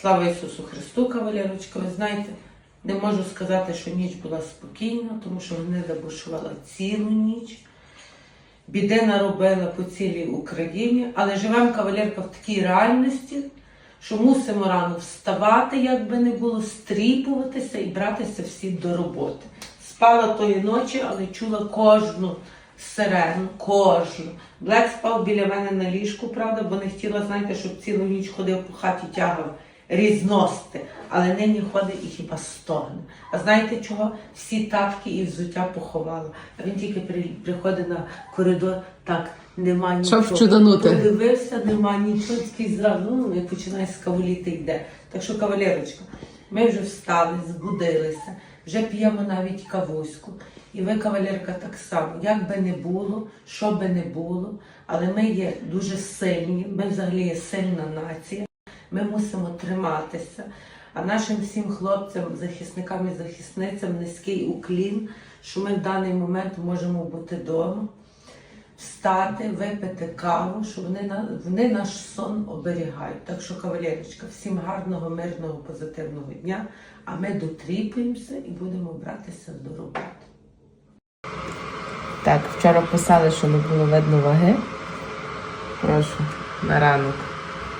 Слава Ісусу Христу, кавалерочка. Ви знаєте, не можу сказати, що ніч була спокійна, тому що гнида бушувала цілу ніч. Біди наробила по цілій Україні, але живемо кавалерка в такій реальності, що мусимо рано вставати, як би не було, стріпуватися і братися всі до роботи. Спала тої ночі, але чула кожну сирену, кожну. Блек спав біля мене на ліжку, правда, бо не хотіла, знаєте, щоб цілу ніч ходив по хаті, тягав різности, але нині ходить і хіба стогне. А знаєте чого? Всі тапки і взуття поховала. А він тільки при, приходить на коридор, так, нема нічого. Подивився, нема нічого, такий зразу, ну, і починає скавуліти йде. Так що, кавалерочка, ми вже встали, збудилися, вже п'ємо навіть кавуську. І ви, кавалерка, так само, як би не було, що би не було, але ми є дуже сильні, ми взагалі є сильна нація. Ми мусимо триматися. А нашим всім хлопцям, захисникам і захисницям низький уклін, що ми в даний момент можемо бути вдома, встати, випити каву, що вони, вони наш сон оберігають. Так що, кавалерочка, всім гарного, мирного, позитивного дня. А ми дотріпуємося і будемо братися до роботи. Так, вчора писали, що не було видно ваги. Прошу, на ранок.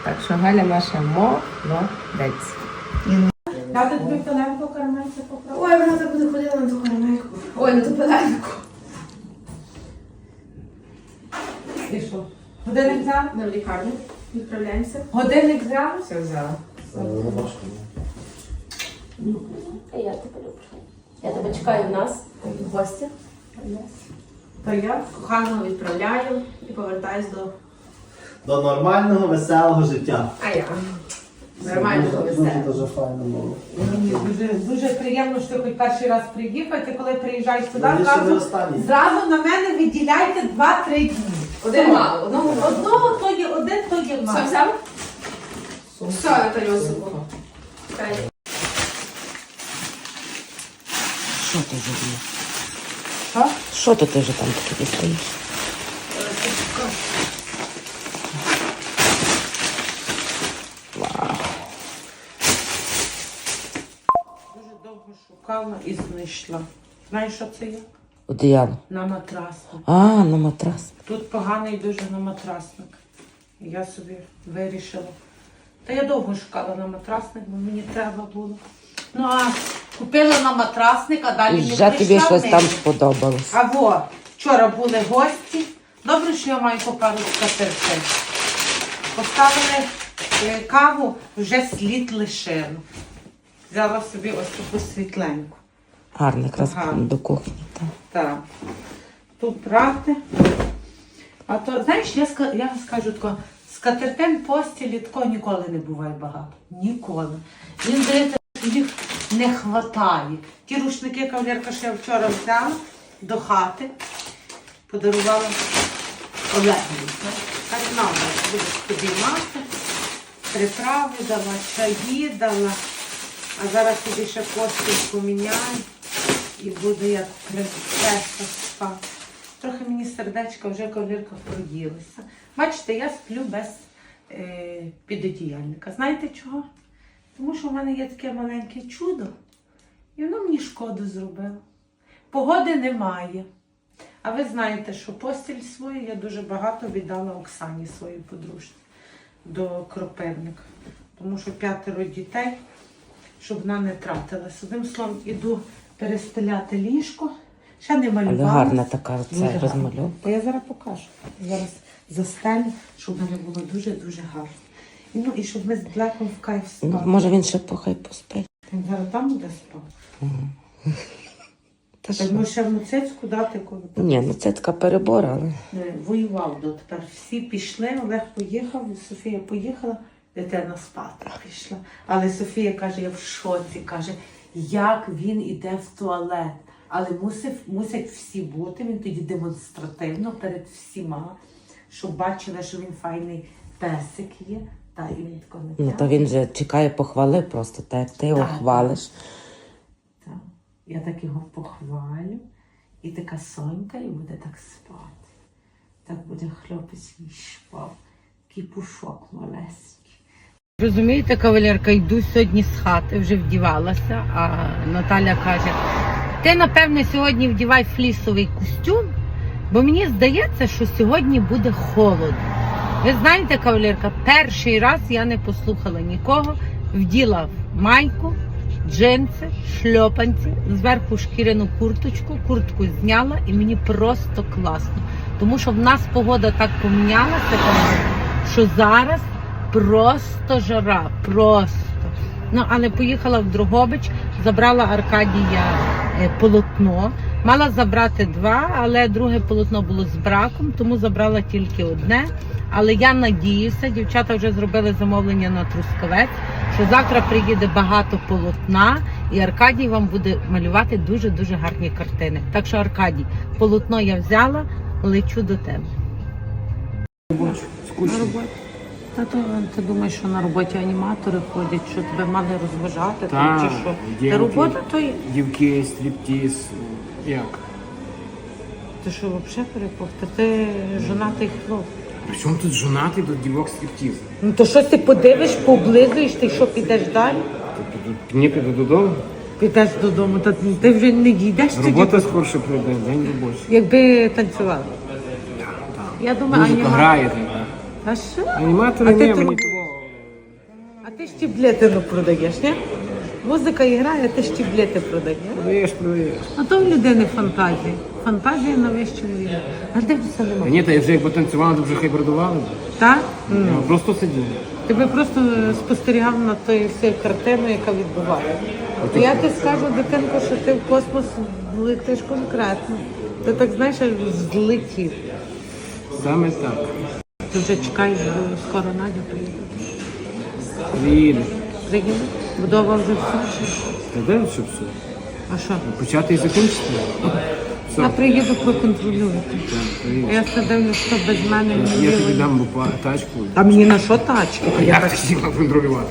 Так що Галя наша молодець. Дати тобі пеленку карамельця поправити? Ой, вона так буде ходила на ту карамельку. Ой, на ту пеленку. І що? Годинник взяли? Ми в лікарню відправляємося. Годинник взяли? Все взяла. А я тебе люблю. Я тебе чекаю в нас, в гості. Та я Коханого відправляю і повертаюсь до. До нормального, веселого життя. А я. Нормально Дуже, дуже, повезе. дуже файно було. Мені дуже, дуже приємно, що ти хоч перший раз приїхав, ти коли приїжджаєш сюди, Раніше не зразу, останній. зразу на мене виділяйте 2-3 дні. Один мало, одного мало. Одного то є один, то є Все мало. взяв? Все, Наталю Осипу. Що ти зробила? Що? Що то ти вже там таке дістаєш? Вау. Дуже довго шукала і знайшла. Знаєш, що це є? Одіяло. На матрасник. А, на матрас. Тут поганий дуже на матрасник. Я собі вирішила. Та я довго шукала на матрасник, бо мені треба було. Ну а купила на матрасник, а далі І не вже тобі прийшла щось там сподобалось. А во, вчора були гості. Добре, що я маю по пару скатертей. Поставили е, каву, вже слід лишило. Взяла собі ось таку світленьку. Гарно, якраз Ага. до кухні. Так. Так. Тут брати. А то, знаєш, я, ска- я скажу тако, скатертин постілі такого ніколи не буває багато. Ніколи. Він здається, що їх не вистачає. Ті рушники кавалерка, що я вчора взяла до хати, подарувала Олегові. Так нам будеш підіймати, приправи дала, чаї дала. А зараз тобі ще постіль поміняю і буду як принцеса спати. Трохи мені сердечко вже кавалерка проділося. Бачите, я сплю без е, підодіяльника. Знаєте чого? Тому що в мене є таке маленьке чудо, і воно мені шкоду зробило. Погоди немає. А ви знаєте, що постіль свою я дуже багато віддала Оксані своїй подружці до кропивника. Тому що п'ятеро дітей, щоб вона не тратилась. Одним словом, іду перестеляти ліжко. Ще не Але малювала. гарна така це розмальовка. Я зараз покажу. Зараз застелю, щоб мене було дуже-дуже гарно. І, ну, і щоб ми з Блеком в кайф Ну, спали. може він ще похай поспить. Він зараз там буде спав. Та Так що? ми ще в Муцецьку дати, коли Ні, ну це така перебор, але Е, воював дотепер. Всі пішли, Олег поїхав, Софія поїхала, дитина спати пішла. Але Софія каже, я в шоці, каже, як він іде в туалет. Але мусив, мусять всі бути, він тоді демонстративно перед всіма, щоб бачили, що він файний песик є. Та і він такого не ну то він же чекає похвали просто, так як ти його Так. хвалиш. Так. Я так його похвалю, і така сонька, і буде так спати. Так буде хлопець мій шпав, такий пушок малесенький. Розумієте, кавалерка, йду сьогодні з хати, вже вдівалася, а Наталя каже: ти, напевне, сьогодні вдівай флісовий костюм, бо мені здається, що сьогодні буде холодно. Ви знаєте, кавалерка, перший раз я не послухала нікого, вділа майку, джинси, шльопанці, зверху шкіряну курточку, куртку зняла і мені просто класно. Тому що в нас погода так помінялася, що зараз просто жара, просто. Ну, але поїхала в Другобич, забрала Аркадія е, полотно. Мала забрати два, але друге полотно було з браком, тому забрала тільки одне. Але я надіюся, дівчата вже зробили замовлення на трускавець, що завтра приїде багато полотна, і Аркадій вам буде малювати дуже-дуже гарні картини. Так що, Аркадій, полотно я взяла, лечу до тебе. Роботі. Та то ти думаєш, що на роботі аніматори ходять, що тебе мали розважати там, чи що? дівки. Та робота то й. Дівки, стріптіз, як? Ти що взагалі перепух? Та ти жонатий хлоп. При чому тут жонатий до дівок стріптіз? Ну то щось ти подивиш, пооблизуєш, ти що підеш далі? Ні, піду додому. Підеш додому, та ти вже не дійдеш тоді, Робота скорше прийде, день робочий. якби танцювала. Я думаю, Музика грає. А що? Аніматори А ти труб- мені того. А ти щеблетину продаєш, ні? Музика і грає, а ти щеблети продаєш. Продаєш, продаєш. А то в людини фантазія. Фантазія на вищому рівні. А дивися Та нема. ні, та я вже як потанцювала, то вже хай продавали. Так? Я просто сидів. Тебе просто спостерігав на тою всю картину, яка відбувається. То я ти скажу, дитинко, що ти в космос летиш конкретно. Ти так знаєш, аж злетів. Саме так. Вже чекаєш, скоро Надя приїде. Приїде. Приїде? Будова вже все. Та де що все? А що? Почати і закінчити? Все. Я приїду проконтролювати. Приїде. Я все дивлюсь, що без мене Я тобі не дам буква- тачку. А мені на що тачки? Та я, Як так... хотіла контролювати?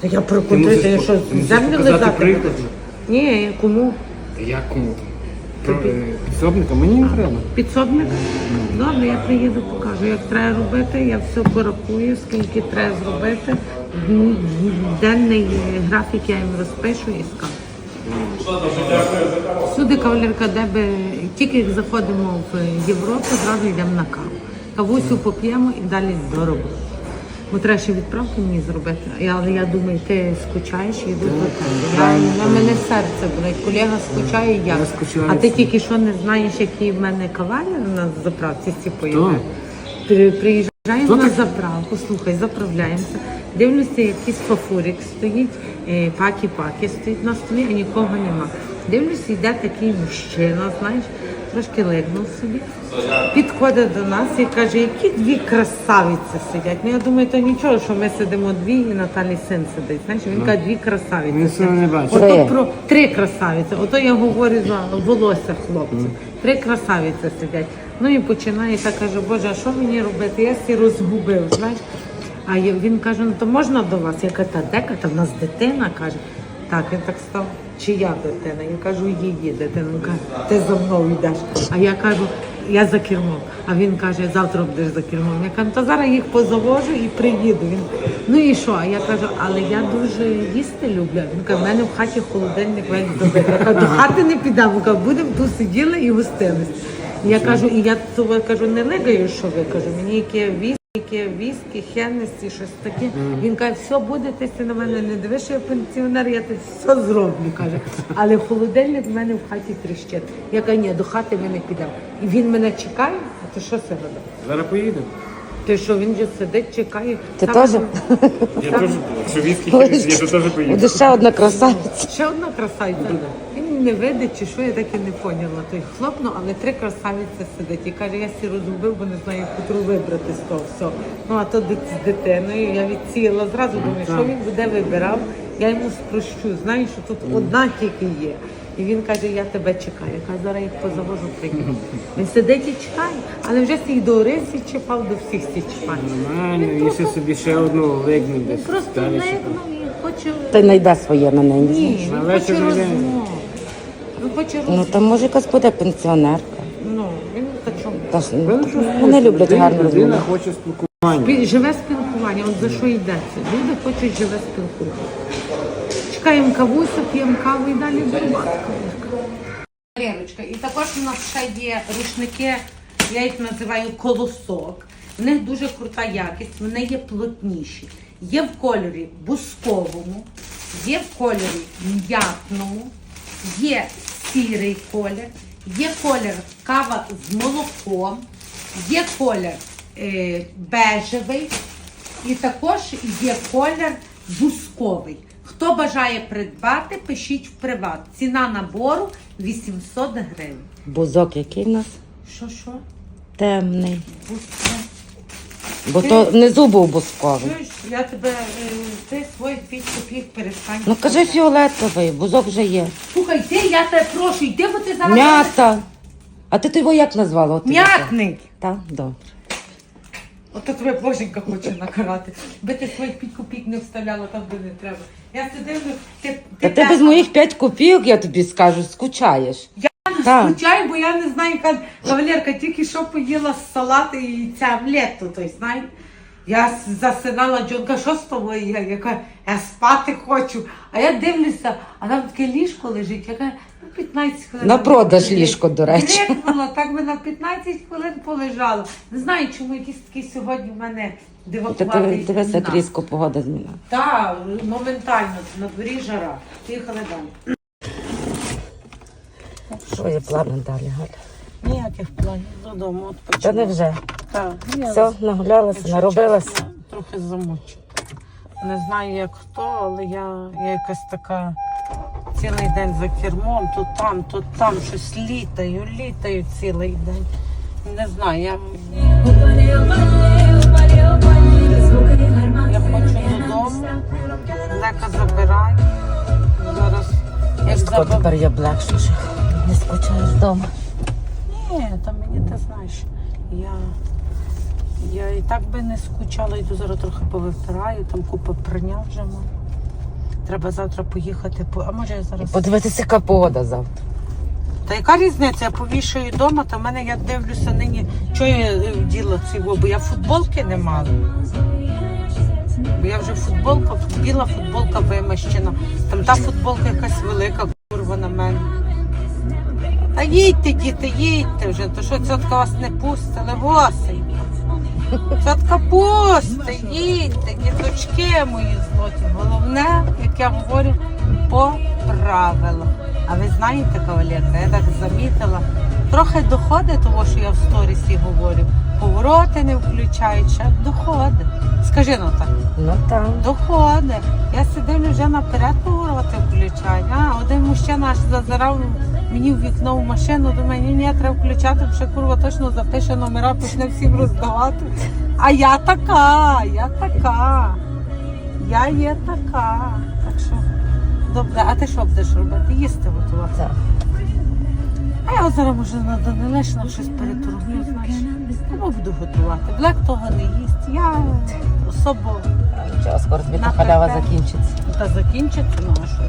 Та я Ти проконтролюю, мусиш я по- що, ти мусиш землю показати лизати? приклад. буду? Ні, кому? Та як кому там? Підсобника мені не треба. Підсобник? Добре, я приїду, покажу, як треба робити, я все порахую, скільки треба зробити. Денний графік я їм розпишу і скажу. Всюди кавалерка, де би тільки як заходимо в Європу, зразу йдемо на каву. Кавусю поп'ємо і далі до роботи. Бо треба ще відправку мені зробити. Я- Але я думаю, ти скучаєш і йду до тебе. На мене серце болить. Колега скучає, я. Я скучаю. А ти тільки що не знаєш, який в мене кавалер на заправці ці поїде. При- Приїжджаємо на заправку, слухай, заправляємося. Дивлюся, якийсь фафурик стоїть, е, пакі-пакі стоїть на столі, а нікого нема. Дивлюся, йде такий мужчина, знаєш, трошки лигнув собі. Підходить до нас і каже, які дві красавиці сидять. Ну я думаю, то нічого, що ми сидимо дві і Наталі син сидить. Знаєш, він каже, дві красавиці. Не. Ото про три красавиці. Ото я говорю за волосся хлопців. Три красавиці сидять. Ну і починає так каже, Боже, а що мені робити? Я всі розгубив, знаєш. А я- він каже, ну то можна до вас? Я кажу, та дека, та в нас дитина каже. Так, він так став, чия дитина? Я кажу, її дитина. Він каже, ти за мною йдеш. А я кажу, я за кермом. А він каже, завтра будеш за кермом. Я кажу, то зараз їх позавожу і приїду. Він, ну і що? А я кажу, але я дуже їсти люблю. Він каже, в мене в хаті холодильник весь добив. Я кажу, до хати не підемо. Будемо тут сиділи і гостились. Я кажу, і я того кажу, не легаю, що ви кажу, мені яке віскі, яке віскі, хенесі, щось таке. Він каже, все буде, ти на мене не дивиш, я пенсіонер, я тобі все зроблю. каже. Але холодильник в мене в хаті тріщить. Я кажу, ні, до хати ми не підемо. І він мене чекає, а то що це робить? Зараз поїдемо. Ти що, він же сидить, чекає. Ти теж? Я теж, що віскі я то теж поїду. Буде ще одна красавиця. Ще одна красавиця. Він не видить, чи що я так і не поняла. Той хлопнув, але три красавиці сидить. І каже, я сі розгубив, бо не знаю, котру вибрати з того всього. Ну а то дит- з дитиною я відсіяла зразу, думаю, що він буде вибирав. Я йому спрощу. Знаєш, що тут одна тільки є. І він каже, я тебе чекаю. Я кажу, зараз їх позавожу приїду. Він сидить і чекає, але вже всіх до Орисі чіпав, до всіх сі чіпає. Нормально, ще собі ще одну лигну Він десь. просто легнув і хоче. Та й знайде своє на неї. Ні, він вечір хоче розмов. Він хоче Ну розмов. там може якась буде пенсіонерка. Ну, він та чому? Та ж, вони люблять гарно Людина розмовляти. хоче спілкування. Спі- Живе спілкування. спілкування. От за що йдеться. Люди хочуть живе спілкування. Чекаємо кавусю, п'ємо каву і далі будемо. Валерочка, і також у нас ще є рушники, я їх називаю колосок. В них дуже крута якість, вони є плотніші. Є в кольорі бусковому, є в кольорі м'ятному, є сірий колір, є колір кава з молоком, є колір е, бежевий і також є колір бусковий. Хто бажає придбати, пишіть в приват. Ціна набору 800 гривень. Бузок який в нас? Що що? Темний. Бо то внизу був бузковий. Чуєш, я тебе, е, ти свої 5 копійок перестань. Ну кажи фіолетовий, бузок вже є. Слухай, ти, я тебе прошу, йди, бо ти зараз... М'ята. А ти його як назвала? От ти М'ятник. Добре. Ото тебе боженька хоче накарати. Би ти своїх 5 копійок не вставляла там, де не треба. Я це дивлю, ти... Та ти без моїх 5 копійок, я тобі скажу, скучаєш. Я Так. скучаю, бо я не знаю, яка кавалерка тільки що поїла салат і яйця в лето, той знає. Я с- засинала Джонка, що з тобою? Я, яка, я спати хочу. А я дивлюся, а там таке ліжко лежить, яка ну, 15 хвилин. На продаж ліжко, до речі. Крикнула, так би на 15 хвилин полежала. Не знаю, чому якийсь такий сьогодні в мене дивакуватий. ти дивися, як різко погода зміна. Так, моментально, на дворі жара. Поїхали далі. Що є плани далі, Галя? Ніяких планів додому. от Та не вже. Так, я Все, нагулялася, наробилася. трохи замучена. Не знаю, як хто, але я, я якась така цілий день за кермом, тут там, тут там щось літаю, літаю цілий день. Не знаю, я, я хочу додому, лека забираю. Зараз як забав... тепер я блекшу, що не скучаєш вдома. Ні, та мені ти знаєш, я, я і так би не скучала, йду зараз трохи повитираю, там купа прийняв вже. Треба завтра поїхати по. А може я зараз. Подивитися, яка погода завтра. Та яка різниця? Я повішаю вдома, то в мене я дивлюся нині, що я е, вділа цього, бо я футболки не мала. Бо я вже футболка, біла футболка вимащена. Там та футболка якась велика, курва на мене. Та їдьте, діти, їдьте вже, то що цьотка вас не пустили, восень. Цьотка пусти, їдьте, діточки мої злоті. Головне, як я говорю, по правилах. А ви знаєте, кавалерка, я так замітила, трохи доходить того, що я в сторісі говорю. Повороти не включаючи, а доходить. Скажи ну так. Ну там. Доходить. Я сидив вже наперед повороти включаю. А один мужчина аж зазирав мені в вікно в машину. Думаю, ні, ні, треба включати, вже курва точно запише номера, почне всім роздавати. А я така, я така. Я є така. Так що добре, а ти що будеш робити? Їсти готувати? Так. А я зараз може на Данилешна щось переторгну, знаєш. Кому буду готувати? Блек того не їсть. Я особо Нічого, скоро тобі та халява закінчиться. та закінчиться, ну а що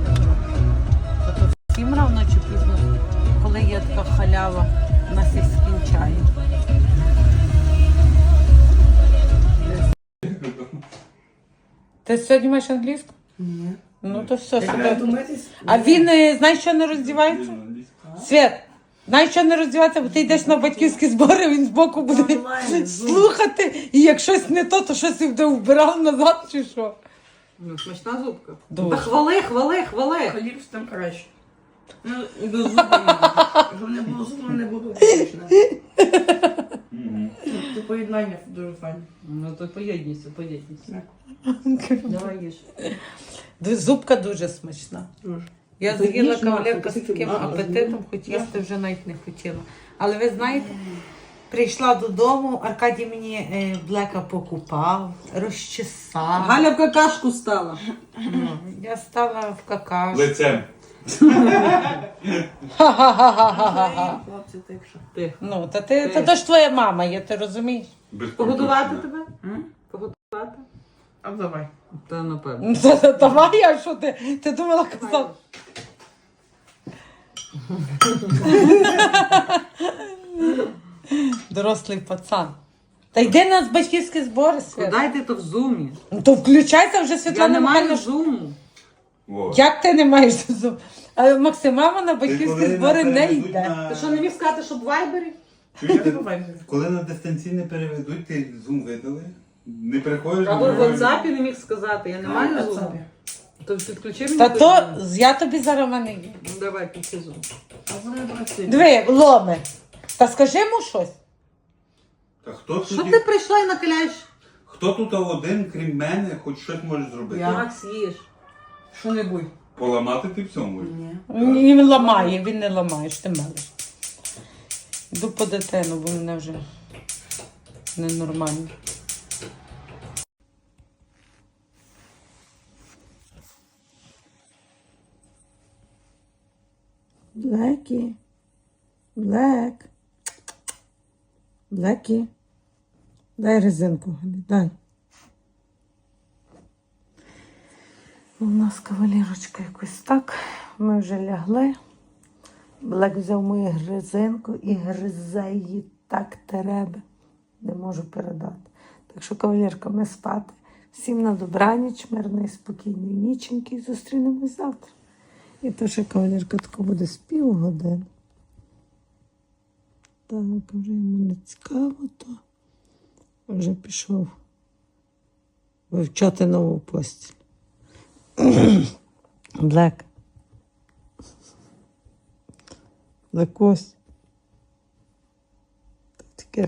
Ти сьогодні маєш англійську? Ні. Ну то все, сюди. А він, е, знаєш, що не роздівається? Свят, знаєш, що не роздівається, бо ти йдеш на батьківські збори, він збоку буде слухати, і як щось не то, то щось і буде вбирав назад чи що. Ну, смачна зубка. Дуже. Та хвали, хвали, хвали. Хліб з тим краще. Ну, і без зуба. Якщо не було зуба, не було смачне. Це поєднання дуже файне. Ну то поєдніться, поєдніться. Давай їж. Ду- Зубка дуже смачна. Дуже. Я Ти з'їла їж, кавалерка з таким апетитом, хоч їсти вже навіть не хотіла. Але ви знаєте, прийшла додому, Аркадій мені е, блека покупав, розчесав. Галя в какашку стала. Ну, Я стала в какаш. Лицем. Ха-ха-ха-ха-ха-ха. Хлопці, так що. Тихо. Ну, та ти, та то ж твоя мама є, ти розумієш? Без Погодувати тебе? Погодувати? А давай. Та напевно. Ну, та- та Давай, а що ти? Ти думала казав? Дорослий пацан. Та йди на батьківські збори, Свята. Дайте то в зумі. Ну, То включайся вже Я Світлана не маю Михайлівна. зуму. О. Як ти не маєш зуб? А Максимама на батьківські коли збори не переведуть йде. на- Ти що не міг сказати, щоб в вайбері? Чуєш, ти- Коли на дистанційне переведуть, ти зум видали? Не приходиш? Або в WhatsApp не міг сказати, я не маю зуму. То підключи мені. Та то зум. я тобі зараз мене. Ну давай, включи зум. Диви, ломе. Та скажи йому щось. Та хто Що ти прийшла і накаляєш? хто тут один, крім мене, хоч щось може зробити? Макс, їж. Що-небудь. Поламати ти в цьому? Ні. Він ламає, він не ламає, що ти мелиш. Йду по дитину, бо мене вже ненормально. Блекі. Блек. Блекі. Дай резинку, Галі, дай. У нас кавалерочка якось так. Ми вже лягли. Блек взяв мою гризинку і гризе її так теребе. Не можу передати. Так що, кавалерка, ми спати. Всім на добраніч, мирної, спокійної ніченьки і зустрінемось завтра. І то ще кавалерка тако буде з півгодини. Так, вже йому не цікаво, то вже пішов вивчати нову постіль. Блек. Блекось. Таке